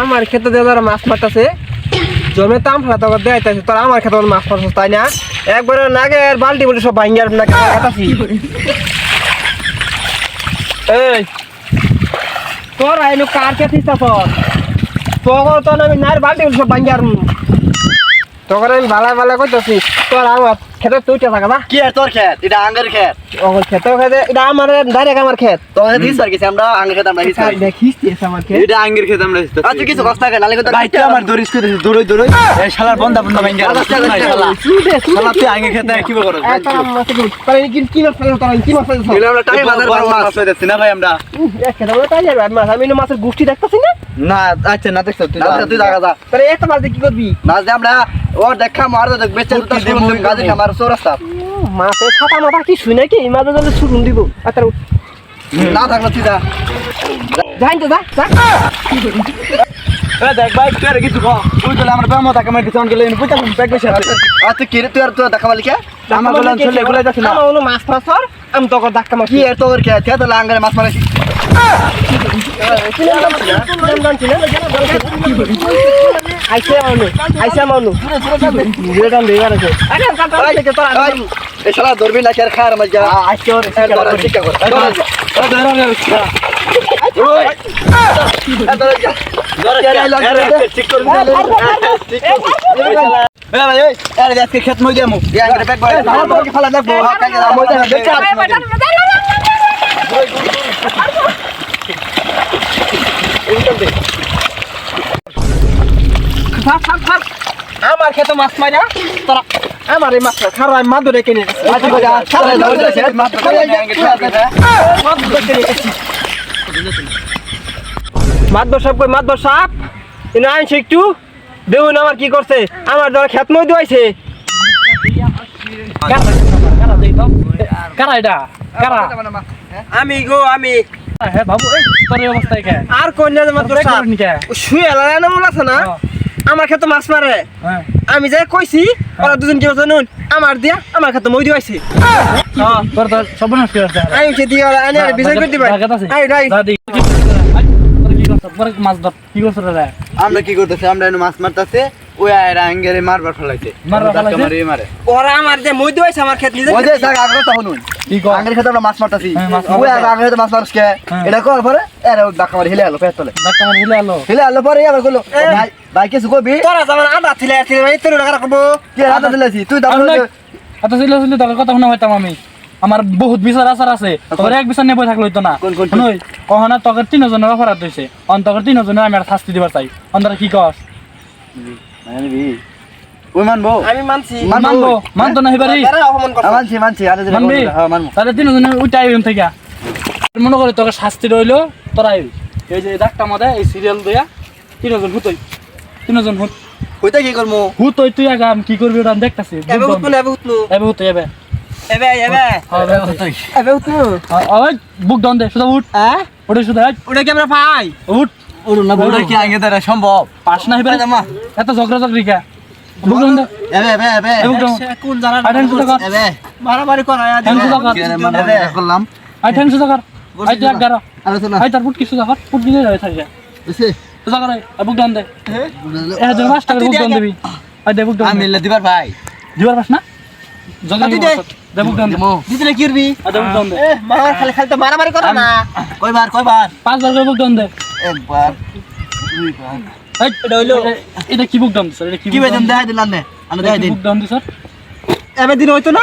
আমার ক্ষেত্রে দিয়ে যারা মাছ মারতেছে জমে তাম ফেলা তোকে দেখাইতেছে তোর আমার ক্ষেত্রে মাছ মারছিস তাই না? একবারে আর বালতি বলে সব ভাঙ্গার না এই, তোর আইলো কার খেতে তোর? তোর তো আমি নার বালতি বলে সব ভাঙ্গার তোর আমি ভালা ভালা কইতেছি, তোর আমার খেতে তুই থাকা না কি আর তোর খেত? এটা আঙ্গের খেত। ওর খেতে খেতে এটা আমার ডাইরেক্ট আমার ক্ষেত তোকে দিস আর কিছু আমরা আঙ্গের খেত আমরা করি দেখিস আমার ক্ষেত এটা আঙ্গির খেতে আমরা আচ্ছা কিছু কষ্ট থাকে নালে ভাই তুই আমার দরিস করে দৌড়ই দৌড়ই এই শালার বন্ধা বন্ধা ভাঙ্গি আচ্ছা, আচ্ছা, আচ্ছা। শালা শালা তুই আঙ্গির খেতে কি করছ কি মাছ তোরা? কি মাছ আমরা বাজার বড় মাছ। না ভাই আমরা? খেতে বলে তাই যাবে মাছ। আমি না মাছের গোষ্ঠী দেখতেছি না? না আচ্ছা না দেখছ তুই আচ্ছা তুই জায়গা যা। তাহলে একটা মাছ দিয়ে কি করবি? মাছ দিয়ে আমরা ও দেখা মার দেখ বেচে গাজে খামার। চৌরাস্তা মাছের ছাতা মাথা কি শুই নাকি এই মাঝে জলে ছুটুন দিব আচ্ছা না থাকল তুই যা যাই তো যা দেখ ভাই তুই আর কিছু তুই তো আমার বামা টাকা মাইতে সাউন্ড গেলে বুঝা ব্যাগ বেশি আছে আচ্ছা কি রে তুই আর তুই দেখা মালি কে আমার বলে চলে গুলাই যাচ্ছে না আমার মাছ আমি তোকে ধাক্কা কি আর তোর আইসে মানু আইসে মানু ভিডিও টান দেবার আছে এই ধরবি না আর খায় আমার যা ওর শিক্ষা কর ঠিক করে এ ভাই এই আরে আজকে আমার খেতে মাছ মারা তোরা আমার এই মাছ খারাপ আমি মাছ ধরে কিনে সাহেব কই ইনো আনছে একটু। দেখুন আমার কি করছে? আমার ধর খেত মই দুয়াইছে কারা? এটা? কারা? আমি গো আমি। হ্যাঁ বাবু এই তোর অবস্থায় আর কন্যা কে? শুয়ে আছে না? হ্যাঁ। আমার খেতে মাছ মারে। হ্যাঁ। আমি যাই কইছি ওরা দুজন কি বলছে নুন? আমার দিয়া আমার খেতে মই দুয়াইছে হ্যাঁ। তোর তো সর্বনাশ করে আছে আমি আনি আর বিচার করতে পারি? আই রাই মাছ ধর। কি করছ রে? আমরা কি করতেছি? আমরা মাছ মারতাছে। ওই আয়রা আঙ্গেরে মারবার ফলাইছে। মারবার ফেলাইছে? মারে মারে। ওরা আমার দিয়ে মই দুয়াইছে আমার খেত নিজে ওই যে থাক আগে কথা শুনুন। কি কর? আঙ্গের খেতে আমরা মাছ মারতাছি। হ্যাঁ, মাছ ওই আগে আগে মাছ মারছ কে? হ্যাঁ। এটা কর পরে এর ধাক্কা মারি হেলে আলো পেট তলে। ডাক্তার আমার হিলে আলো। হেলে আলো পরে আবার কইলো ভাই ভাই কিছু কবি? তোরা যেমন আদা ছিলে ছিলে ভাই তোর টাকা রাখব কি হাতে দিলেছি তুই দাম আমি না- এত ছিল ছিল তোর কথা শোনা হইতাম আমি। আমার বহুত বিচার আচার আছে। তোর এক বিচার নেব থাকলে হইতো না। কোন কোন? শুনুই কহনা তোকে তিনজনের অপরাধ হয়েছে অন্তকের তিনজনের আমি আর শাস্তি দিবার চাই। অন্তরা কি কস? ওই মানবো। আমি মানছি। মানবো। মানবো। মানতো না এবারই তারা অপমান করছে। মানছি মানছি। আরে মানবি? হ্যাঁ তাহলে তিনজনে উঠাই থেকে। মনে করে তোকে শাস্তি রইল তোরা আইবি। এই যে ডাক্তার মধ্যে এই সিরিয়াল দিয়া তিনজন হুতই তিনজন হুত কইতা কি করমু? হুতই তুই আগে আমি কি করবি ওটা দেখতাছি এবে উঠনু এবে উঠনু এবে হুতই এবে। এবে এবে। হ্যাঁ, এবে উঠনু ওই বুক ডাউন দে শুধু উঠ। হ্যাঁ? ওটা শুধু ওটা কি আমরা পাই? উঠ। ওরুন না ওটা কি আঙ্গে দ্বারা সম্ভব? পাস না। হেবে এত ঝগড়া ঝগড়ি কে? বুক ডাউন দে। এবে এবে এবে। বুক ডাউন কোন জানা আই ঠ্যাংস কর। এবে। মারামারি করা ঠ্যাংস কর। এবে। করলাম। আই ঠ্যাংস কর। আই তুই গারা। আরে শোনা আই তার ফুট কিছু কর? ফুট দিলে রয়ে থাকে। এসে কর বুক ডাউন দে। এ জন পাঁচ টাকা বুক ডাউন দিবি। আই দে বুক ডাউন আমি মিললে দিবার ভাই। দিবার পাস না? জগা দে। দে বুক ডাউন দে। দিদিলে কি করবি? আই দে বুক দে। এ মার খালি খালি তো মারামারি করা না। কয়বার কয়বার? পাঁচ করে বুক ডাউন দে। একবার দুইবার। এই এটা হইল এটা কি বুক ডাউন স্যার? এটা কি কি বেদম দেখাই দিলাম নে। আমি দেখাই দিন। বুক ডাউন দি স্যার? এবে দিন হইতো না?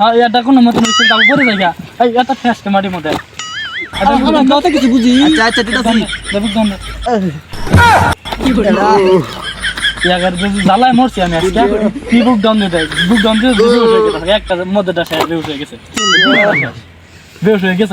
হ্যাঁ এটা কোনো মতন হইছে তাও পরে যাইগা। এই এটা ফেস্ট মাটি মতে কত কিছু বুঝি আচ্ছা আচ্ছা দে বুক ডাউন দে ইয়াগার জ্বালায় মরছি আমি আজকে কি বুক ডাউন দিয়ে দেয় বুক ডাউন দিয়ে হয়ে একটা মধ্যে ডাসে বেউস হয়ে গেছে বেউস হয়ে গেছ